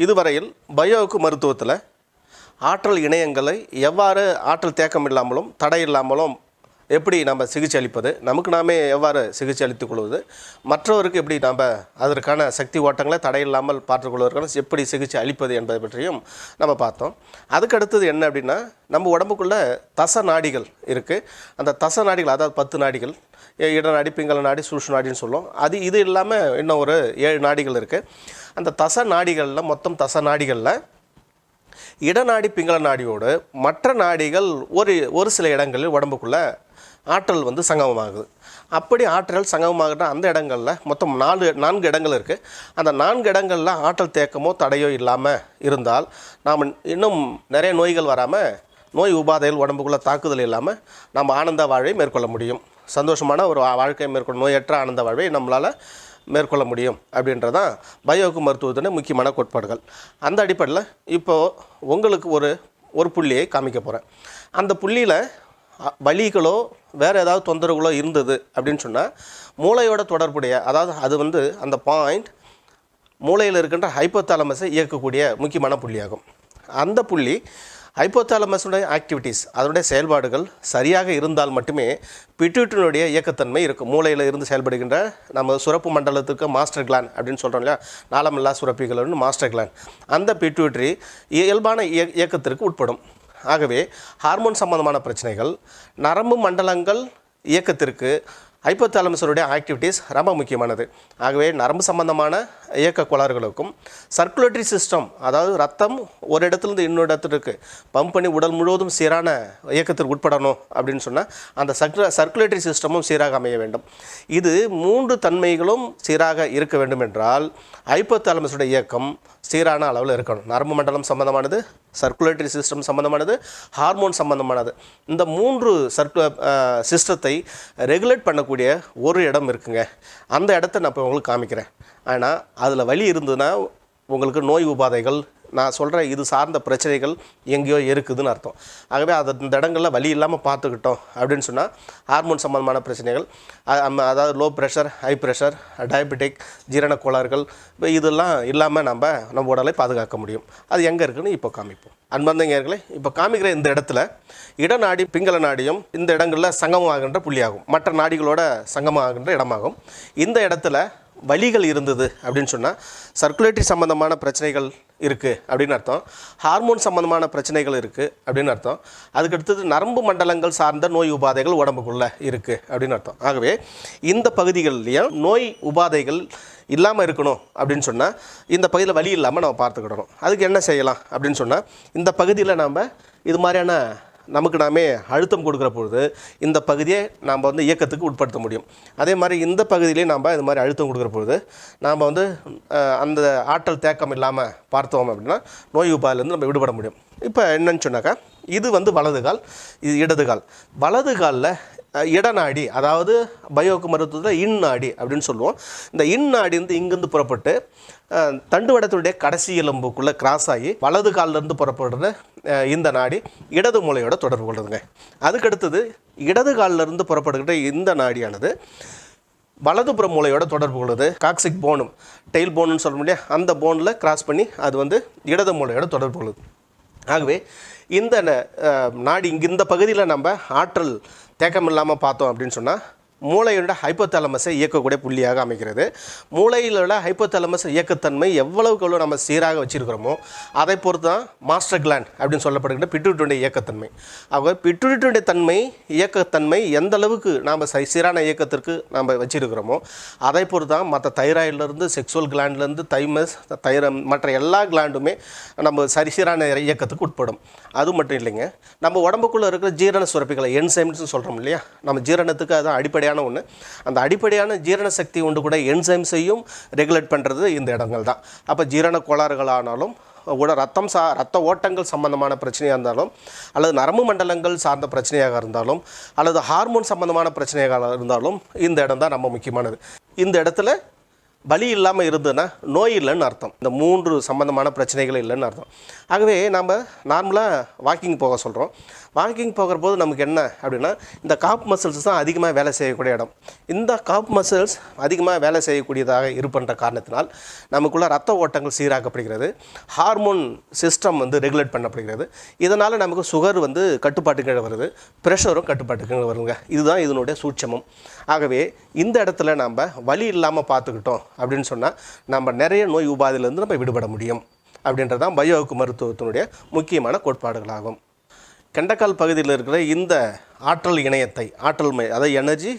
இதுவரையில் பயோவுக்கு மருத்துவத்தில் ஆற்றல் இணையங்களை எவ்வாறு ஆற்றல் தேக்கம் இல்லாமலும் தடை இல்லாமலும் எப்படி நம்ம சிகிச்சை அளிப்பது? நமக்கு நாமே எவ்வாறு சிகிச்சை அளித்துக் கொள்வது? மற்றவருக்கு எப்படி நாம் அதற்கான சக்தி ஓட்டங்களை தடையில்லாமல் பார்த்துக்கொள்வதற்கான எப்படி சிகிச்சை அளிப்பது என்பதை பற்றியும் நம்ம பார்த்தோம். அதுக்கு அடுத்தது என்ன அப்படின்னா நம்ம உடம்புக்குள்ளே தச நாடிகள் இருக்குது அந்த தச நாடிகள் அதாவது பத்து நாடிகள் இ- இட நாடி பிங்கள நாடி சூஷ் நாடின்னு சொல்லுவோம். அது இது இல்லாமல் இன்னும் ஒரு ஏழு நாடிகள் இருக்குது அந்த தச நாடிகளில் மொத்தம் தச நாடிகளில் இடநாடி பிங்கள நாடியோடு மற்ற நாடிகள் ஒரு ஒரு சில இடங்களில் உடம்புக்குள்ளே ஆற்றல் வந்து சங்கமமாகுது. அப்படி ஆற்றல் சங்கமமாகிற அந்த இடங்களில் மொத்தம் நாலு நான்கு இடங்கள் இருக்குது அந்த நான்கு இடங்களில் ஆற்றல் தேக்கமோ தடையோ இல்லாமல் இருந்தால் நாம் இன்னும் நிறைய நோய்கள் வராமல் நோய் உபாதைகள் உடம்புக்குள்ளே தாக்குதல் இல்லாமல் நம்ம ஆனந்த வாழ்வை மேற்கொள்ள முடியும். சந்தோஷமான ஒரு வா- வாழ்க்கையை மேற்கொள்ள நோயற்ற ஆனந்த வாழ்வை நம்மளால் மேற்கொள்ள முடியும் அப்படின்றதான் பயோக்கு மருத்துவத்தின் முக்கியமான கோட்பாடுகள். அந்த அடிப்படையில் இப்போது உங்களுக்கு ஒரு ஒரு புள்ளியை காமிக்க போகிறேன் அந்த புள்ளியில் வலிகளோ வேறு ஏதாவது தொந்தரவுகளோ இருந்தது அப்படின்னு சொன்னால் மூளையோட தொடர்புடைய அதாவது அது வந்து அந்த பாயிண்ட் மூளையில் இருக்கின்ற ஹைப்போதாலமஸை இயக்கக்கூடிய முக்கியமான புள்ளியாகும். அந்த புள்ளி ஹைப்போதாலமஸுடைய ஆக்டிவிட்டீஸ் அதனுடைய செயல்பாடுகள் சரியாக இருந்தால் மட்டுமே பிட்யூட்டினுடைய இயக்கத்தன்மை இருக்கும். மூளையில் இருந்து செயல்படுகின்ற நம்ம சுரப்பு மண்டலத்துக்கு மாஸ்டர் கிளான் அப்படின்னு சொல்கிறோம் இல்லையா? நாளமில்லா சுரப்பிகள் மாஸ்டர் கிளான் அந்த பிட்யூட்ரி இயல்பான இய இயக்கத்திற்கு உட்படும். ஆகவே ஹார்மோன் சம்பந்தமான பிரச்சனைகள் நரம்பு மண்டலங்கள் இயக்கத்திற்கு ஹைப்போதாலமஸருடைய ஆக்டிவிட்டீஸ் ரொம்ப முக்கியமானது. ஆகவே நரம்பு சம்பந்தமான இயக்க கோளாறுகளுக்கும் சர்க்குலேட்டரி சிஸ்டம் அதாவது ரத்தம் ஒரு இடத்துலேருந்து இன்னொரு இடத்துக்கு பம்ப் பண்ணி உடல் முழுவதும் சீரான இயக்கத்திற்கு உட்படணும் அப்படின்னு சொன்னால் அந்த சர்க்கு சர்க்குலேட்டரி சிஸ்டமும் சீராக அமைய வேண்டும். இது மூன்று தன்மைகளும் சீராக இருக்க வேண்டும் என்றால் ஹைப்போதாலமஸுடைய இயக்கம் சீரான அளவில் இருக்கணும். நரம்பு மண்டலம் சம்பந்தமானது சர்க்குலேட்டரி சிஸ்டம் சம்பந்தமானது ஹார்மோன் சம்பந்தமானது. இந்த மூன்று சர்க்கு சிஸ்டத்தை ரெகுலேட் பண்ணக்கூடிய ஒரு இடம் இருக்குங்க. அந்த இடத்த நான் இப்போ உங்களுக்கு காமிக்கிறேன். ஆனால் அதில் வழி இருந்ததுன்னா உங்களுக்கு நோய் உபாதைகள் நான் சொல்கிற இது சார்ந்த பிரச்சனைகள் எங்கேயோ இருக்குதுன்னு அர்த்தம். ஆகவே அது இந்த இடங்களில் வலி இல்லாமல் பார்த்துக்கிட்டோம் அப்படின்னு சொன்னால் ஹார்மோன் சம்பந்தமான பிரச்சனைகள் அதாவது low pressure high pressure diabetic ஜீரண கோளாறுகள் இப்போ இதெல்லாம் இல்லாமல் நம்ம நம்ம உடலை பாதுகாக்க முடியும். அது எங்கே இருக்குதுன்னு இப்போ காமிப்போம். அன்பந்தங்கர்களே இப்போ காமிக்கிற இந்த இடத்துல இடநாடி பிங்கள நாடியும் இந்த இடங்களில் சங்கமாகின்ற புள்ளியாகும். மற்ற நாடிகளோட சங்கமாகின்ற இடமாகும். இந்த இடத்துல வலிகள் இருந்தது அப்படின்னு சொன்னால் சர்க்குலேட்டரி சம்மந்தமான பிரச்சனைகள் இருக்குது அப்படின்னு அர்த்தம். ஹார்மோன் சம்மந்தமான பிரச்சனைகள் இருக்குது அப்படின்னு அர்த்தம். அதுக்கடுத்தது நரம்பு மண்டலங்கள் சார்ந்த நோய் உபாதைகள் உடம்புக்குள்ளே இருக்குது அப்படின்னு அர்த்தம். ஆகவே இந்த பகுதிகள்லையும் நோய் உபாதைகள் இல்லாமல் இருக்கணும் அப்படின்னு சொன்னால் இந்த பகுதியில் வலி இல்லாமல் நம்ம பார்த்துக்கிடணும். அதுக்கு என்ன செய்யலாம் அப்படின்னு சொன்னால் இந்த பகுதியில் நாம் இது மாதிரியான நமக்கு நாமே அழுத்தம் கொடுக்குற பொழுது இந்த பகுதியை நாம் வந்து இயக்கத்துக்கு உட்படுத்த முடியும். அதே மாதிரி இந்த பகுதியிலையும் நாம் இது மாதிரி அழுத்தம் கொடுக்குற பொழுது நாம் வந்து அந்த ஆற்றல் தேக்கம் இல்லாமல் பார்த்தோம் அப்படின்னா நோய் உபாயிலேருந்து நம்ம விடுபட முடியும். இப்போ என்னன்னு சொன்னாக்கா இது வந்து வலது கால் இது இடது கால். வலது காலில் இடநாடி அதாவது பயோக்கு மருத்துவத்தில் இந்நாடி அப்படின்னு சொல்லுவோம். இந்த இந்நாடி வந்து இங்கேருந்து புறப்பட்டு தண்டுவடத்துடைய கடைசி எலும்புக்குள்ளே கிராஸ் ஆகி வலது காலிலேருந்து புறப்படுற இந்த நாடி இடது மூளையோட தொடர்பு கொள்ளுதுங்க. அதுக்கடுத்தது இடது கால்ல இருந்து இந்த நாடியானது வலதுபுற மூளையோட தொடர்பு கொள்ளுது. காக்சிக் போனும் டெயில் போனுன்னு சொல்ல முடியாது அந்த போனில் கிராஸ் பண்ணி அது வந்து இடது மூளையோட தொடர்பு கொள்ளுது. ஆகவே இந்த ந- நாடி இங்கே இந்த பகுதியில் நம்ம ஆற்றல் தேக்கம் இல்லாமல் பார்த்தோம் அப்படின்னு சொன்னால் மூளையோட ஹைப்போதாலமஸை இயக்கக்கூடிய புள்ளியாக அமைகிறது. மூளையிலோட உள்ள ஹைப்போதாலமஸ் இயக்கத்தன்மை எவ்வளவுக்கு எவ்வளோ நம்ம சீராக வச்சிருக்கிறோமோ அதை பொறுத்து தான் மாஸ்டர் கிளாண்ட் அப்படின்னு சொல்லப்படுகின்ற பிட்யூட்டுடைய இயக்கத்தன்மை. ஆக பிட்யூட்டுடைய தன்மை இயக்கத்தன்மை எந்த அளவுக்கு நாம் சீரான இயக்கத்திற்கு நாம் வச்சுருக்கிறோமோ அதை பொறுத்து தான் மற்ற தைராய்டிலேருந்து செக்ஸுவல் கிளாண்ட்லேருந்து தைமஸ் தைரம் மற்ற எல்லா கிளாண்டுமே நம்ம சரி சீரான இயக்கத்துக்கு உட்படும். அது மட்டும் இல்லைங்க நம்ம உடம்புக்குள்ளே இருக்கிற ஜீரண சுரப்பிகளை என்சைம்ஸ்னு சொல்கிறோம் இல்லையா நம்ம ஜீரணத்துக்கு அதுதான் அடிப்படையான ஒன்று அந்த அடிப்படையான ஜீரண சக்தி உண்டு கூட என்சைம்ஸையும் ரெகுலேட் பண்ணுறது இந்த இடங்கள் தான். அப்போ ஜீரண கோளாறுகளானாலும் உட ரத்தம் சா ரத்த ஓட்டங்கள் சம்பந்தமான பிரச்சனையாக இருந்தாலும் அல்லது நரம்பு மண்டலங்கள் சார்ந்த பிரச்சனையாக இருந்தாலும் அல்லது ஹார்மோன் சம்பந்தமான பிரச்சனையாக இருந்தாலும் இந்த இடம் தான் ரொம்ப முக்கியமானது. இந்த இடத்துல வலி இல்லாமல் இருந்ததுன்னா நோய் இல்லைன்னு அர்த்தம். இந்த மூன்று சம்பந்தமான பிரச்சனைகள் இல்லைன்னு அர்த்தம். ஆகவே நம்ம நார்மலாக வாக்கிங் போக சொல்கிறோம் வாக்கிங் போகிற போது நமக்கு என்ன அப்படின்னா இந்த காப் மசில்ஸ் தான் அதிகமாக வேலை செய்யக்கூடிய இடம். இந்த காப் மசில்ஸ் அதிகமாக வேலை செய்யக்கூடியதாக இருப்பன்ற காரணத்தினால் நமக்குள்ள ரத்த ஓட்டங்கள் சீராக்கப்படுகிறது. ஹார்மோன் சிஸ்டம் வந்து ரெகுலேட் பண்ணப்படுகிறது. இதனால் நமக்கு சுகர் வந்து கட்டுப்பாட்டுக்கு வருது. ப்ரெஷரும் கட்டுப்பாட்டுக்கு வருங்க இதுதான் இதனுடைய சூட்சமம். ஆகவே இந்த இடத்துல நம்ம வலி இல்லாமல் பார்த்துக்கிட்டோம் அப்படின்னு சொன்னால் நம்ம நிறைய நோய் உபாதையிலேருந்து நம்ம விடுபட முடியும். அப்படின்றதான் பயோவுக்கு மருத்துவத்தினுடைய முக்கியமான கோட்பாடுகளாகும். கெண்டக்கால் பகுதியில் இருக்கிற இந்த ஆற்றல் இணையத்தை ஆற்றல் மை அதாவது எனர்ஜி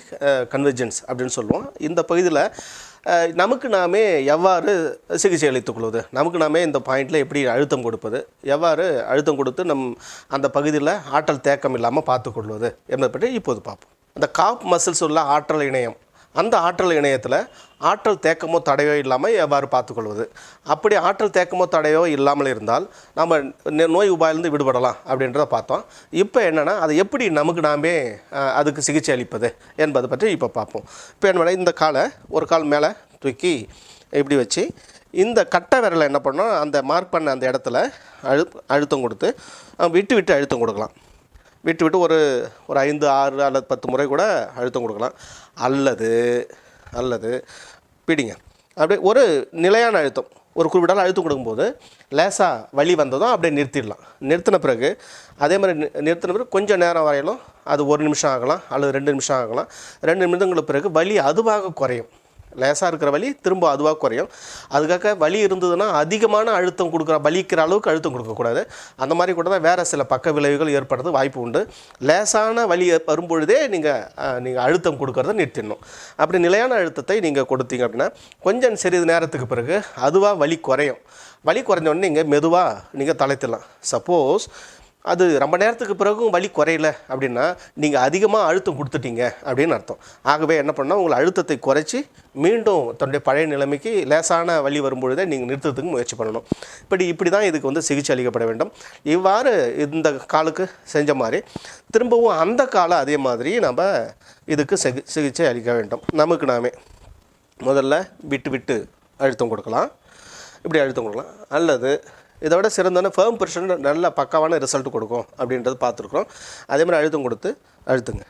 கன்வர்ஜென்ஸ் அப்படின்னு சொல்லுவோம். இந்த பகுதியில் நமக்கு நாமே எவ்வாறு சிகிச்சை அளித்துக் கொள்வது? நமக்கு நாமே இந்த பாயிண்டில் எப்படி அழுத்தம் கொடுப்பது? எவ்வாறு அழுத்தம் கொடுத்து நம் அந்த பகுதியில் ஆற்றல் தேக்கம் இல்லாமல் பார்த்துக்கொள்வது என்பதை பற்றி இப்போது பார்ப்போம். அந்த காப் மசில்ஸ் உள்ள ஆற்றல் இணையம் அந்த ஆற்றல் இணையத்தில் ஆற்றல் தேக்கமோ தடையோ இல்லாமல் எவ்வாறு பார்த்துக்கொள்வது? அப்படி ஆற்றல் தேக்கமோ தடையோ இல்லாமல் இருந்தால் நம்ம நோய் உபாயிலிருந்து விடுபடலாம் அப்படின்றத பார்த்தோம். இப்போ என்னென்னா அதை எப்படி நமக்கு நாமே அதுக்கு சிகிச்சை அளிப்பது என்பதை பற்றி இப்போ பார்ப்போம். இப்போ என்ன இந்த காலை ஒரு கால் மேலே தூக்கி இப்படி வச்சு இந்த கட்டை விரலை என்ன பண்ணோம் அந்த மார்க் பண்ண அந்த இடத்துல அழு அழுத்தம் கொடுத்து விட்டு விட்டு அழுத்தம் கொடுக்கலாம். விட்டு விட்டு ஒரு ஒரு ஐந்து ஆறு அல்லது பத்து முறை கூட அழுத்தம் கொடுக்கலாம். அல்லது அல்லது பிடிங்க. அப்படியே ஒரு நிலையான அழுத்தம். ஒரு குறிப்பிட்ட அழுத்தம் கொடுக்கும்போது லேசாக வலி வந்ததும் அப்படியே நிறுத்திடலாம். நிறுத்தின பிறகு அதே மாதிரி நிறுத்தின பிறகு கொஞ்சம் நேரம் வரையிலும் அது ஒரு நிமிஷம் ஆகலாம் அல்லது ரெண்டு நிமிஷம் ஆகலாம். ரெண்டு நிமிடங்களுக்கு பிறகு வலி அதுவாக குறையும். லேசாக இருக்கிற வலி திரும்ப அதுவாக குறையும். அதுக்காக வலி இருந்ததுன்னா அதிகமான அழுத்தம் கொடுக்குற வலிக்கிற அளவுக்கு அழுத்தம் கொடுக்கக்கூடாது அந்த மாதிரி கூட தான் வேறு சில பக்க விளைவுகள் ஏற்படுறது வாய்ப்பு உண்டு. லேசான வலி வரும்பொழுதே நீங்கள் நீங்கள் அழுத்தம் கொடுக்கறத நிறுத்திடணும். அப்படி நிலையான அழுத்தத்தை நீங்கள் கொடுத்தீங்க அப்படின்னா கொஞ்சம் சிறிது நேரத்துக்கு பிறகு அதுவாக வலி குறையும். வலி குறைஞ்சோடனே நீங்கள் மெதுவாக நீங்கள் தலைத்திடலாம். சப்போஸ் அது ரொம்ப நேரத்துக்கு பிறகும் வலி குறையல அப்படின்னா நீங்கள் அதிகமாக அழுத்தம் கொடுத்துட்டீங்க அப்படின்னு அர்த்தம். ஆகவே என்ன பண்ணால் உங்கள் அழுத்தத்தை குறைச்சி மீண்டும் தன்னுடைய பழைய நிலைமைக்கு லேசான வலி வரும்பொழுதே நீங்கள் நிறுத்தத்துக்கு முயற்சி பண்ணணும். இப்படி இப்படி தான் இதுக்கு வந்து சிகிச்சை அளிக்கப்பட வேண்டும். இவ்வாறு இந்த காலுக்கு செஞ்ச மாதிரி திரும்பவும் அந்த காலம் அதே மாதிரி நம்ம இதுக்கு சிகி சிகிச்சை அளிக்க வேண்டும். நமக்கு நாமே முதல்ல விட்டு விட்டு அழுத்தம் கொடுக்கலாம். இப்படி அழுத்தம் கொடுக்கலாம். அல்லது இதை விட சிறந்தான ஃபேம் பெர்சன் நல்ல பக்காவான ரிசல்ட் கொடுக்கும் அப்படின்றது பார்த்துருக்குறோம். அதே மாதிரி அழுத்தம் கொடுத்து அழுத்துங்க.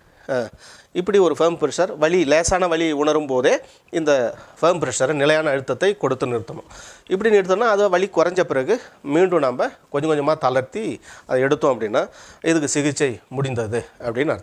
இப்படி ஒரு ஃபேம் ப்ரெஷர் வலி லேசான வலி உணரும் போதே இந்த ஃபேம் ப்ரெஷரை நிலையான அழுத்தத்தை கொடுத்து நிறுத்தணும். இப்படி நிறுத்தோம்னா அது வலி குறைஞ்ச பிறகு மீண்டும் நம்ம கொஞ்சம் கொஞ்சமாக தளர்த்தி அதை எடுத்தோம் அப்படின்னா இதுக்கு சிகிச்சை முடிந்தது அப்படின்னு அர்த்தம்.